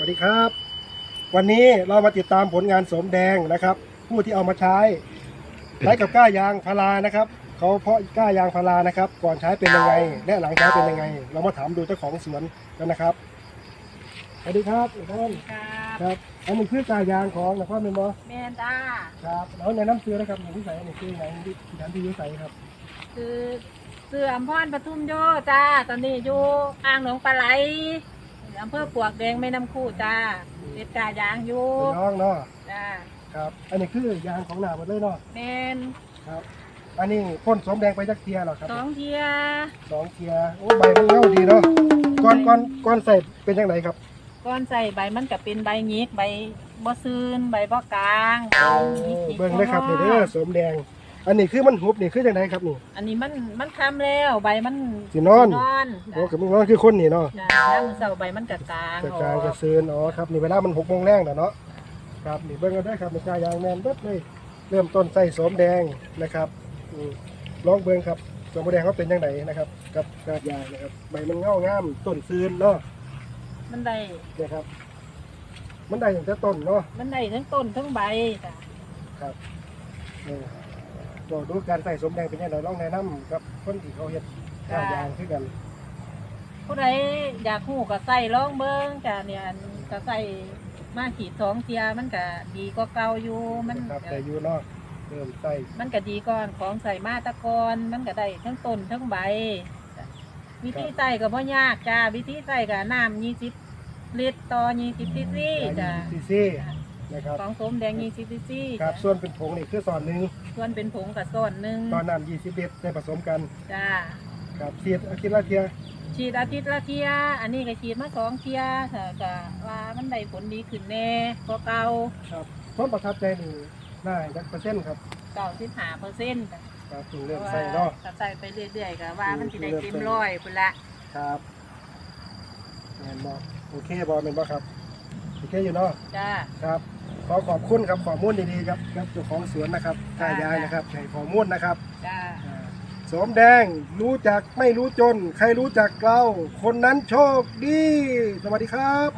สวัสดีครับ วันนี้เรามาติดตามผลงานสมแดงนะครับ ผู้ที่เอามาใช้ใช้กับก้ายางพารานะครับเขาเพาะก้ายางพารานะครับ ก่อนใช้เป็นยังไง และหลังใช้เป็นยังไง เรามาถามดูเจ้าของสวนกันนะครับสวัสดีครับทุกท่านครับครับอันนี้คือกายางของนครเมนบอแม่นจ้าครับแล้วในน้ำเสือนะครับอยู่ที่ไหนนี่คือไหนที่ฐานที่อยุ้ใสครับ คือเสื่อมพรปทุมโยจ้าตอนนี้อยู่อ่างหลวงปลาไหล อำเภอปลวกแดงแม่น้ำคู่จ้าเป็นกายางอยู่เป็นน้องเนาะจ้าครับ อันนี้คือยางของหนาหมดเลยเนาะแม่นครับ อันนี้พ่นสมแดงไปจักเทียเหรอครับสองเทียสองเทียโอ้ใบมันเงาดีเนาะก้อนก้อนก้อนใส่เป็นยังไงครับก้อนใส่ใบมันก็เป็นใบหยิกใบบ่ซืนใบบ่กลางโอ้หยิกๆเบิ่งเลยครับนี่เด้อสมแดง อันนี้คือมันหุบนี่คือจังไดครับนี่ อันนี้มันมันคำแล้วใบมันสินอนสินอนโอ้กับมึงนอนคือคนนี่เนาะจ้าแล้วมือเสาใบมันกะกลางกลางออกกระซืนอ๋อครับนี่เวลามันหกโมงแรงน่ะเนาะครับนี่เบิ่งกันได้ครับนี่กายางแมนเบิดเลย เริ่มต้นใส่สมแดงนะครับอืมลองเบิ่งครับสมแดงเขาเป็นยังไงนะครับกับกายางนะครับใบมันเงางามต้นซืนเนาะมันได้นะครับ มันได้อย่างแต่ต้นเนาะมันได้ทั้งต้นทั้งใบจ้ะครับ เออก็ดูการใส่สมแดงเป็นยังไงลองแนะนำกับคนที่เขาเฮ็ดกายางคือกันผู้ใดอยากหูก็ใส่ลองเบิ้งจ้ะเนี่ยอันก็ใส่มาขีดสองเทียมันก็ดีกว่าเก่าอยู่มันครับแต่อยู่เนาะเริ่มใส่มันก็ดีก่อนของใส่มาแตะกอนมันก็ได้ทั้งต้นทั้งใบจ้ะวิธีใส่ก็บ่ยากจ้าวิธีใส่ก็น้ำยี่สิบลิตรต่อยี่สิบซีซีจ้ะ ซีซี นะครับ ของสมแดงยี่สิบซีซีครับส่วนเป็นผงนี่คือส่วนหนึ่งส่วนเป็นผงกับส่วนหนึ่งตอนน้ำ20ลิตรได้ผสมกันจ้าครับเสียดอาทิตย์ละเทียฉีดอาทิตย์ละเทีย อันนี้ก็ฉีดมาสองเทียค่ะก็ว่ามันได้ผลดีขึ้นแน่กว่าเก่าครับต้นประทับใจนี่ได้จักเปอร์เซ็นต์ครับเก้าสิบห้าเปอร์เซ็นต์ครับถึงเริ่มใส่เนาะก็ใส่ไปเรื่อยๆก็ว่ามันจะได้เต็มร้อยพุ่นละครับแม่นบ่โอเคบ่แม่นบ่ครับโอเคอยู่เนาะจ้าครับ ขอขอบคุณครับข้อมูลดีๆครับครับเจ้าของสวนนะครับท่ายายนะครับให้ข้อมูลนะครับจ้าอ่าสมแดงรู้จักไม่รู้จน ใครรู้จักเรา คนนั้นโชคดี สวัสดีครับ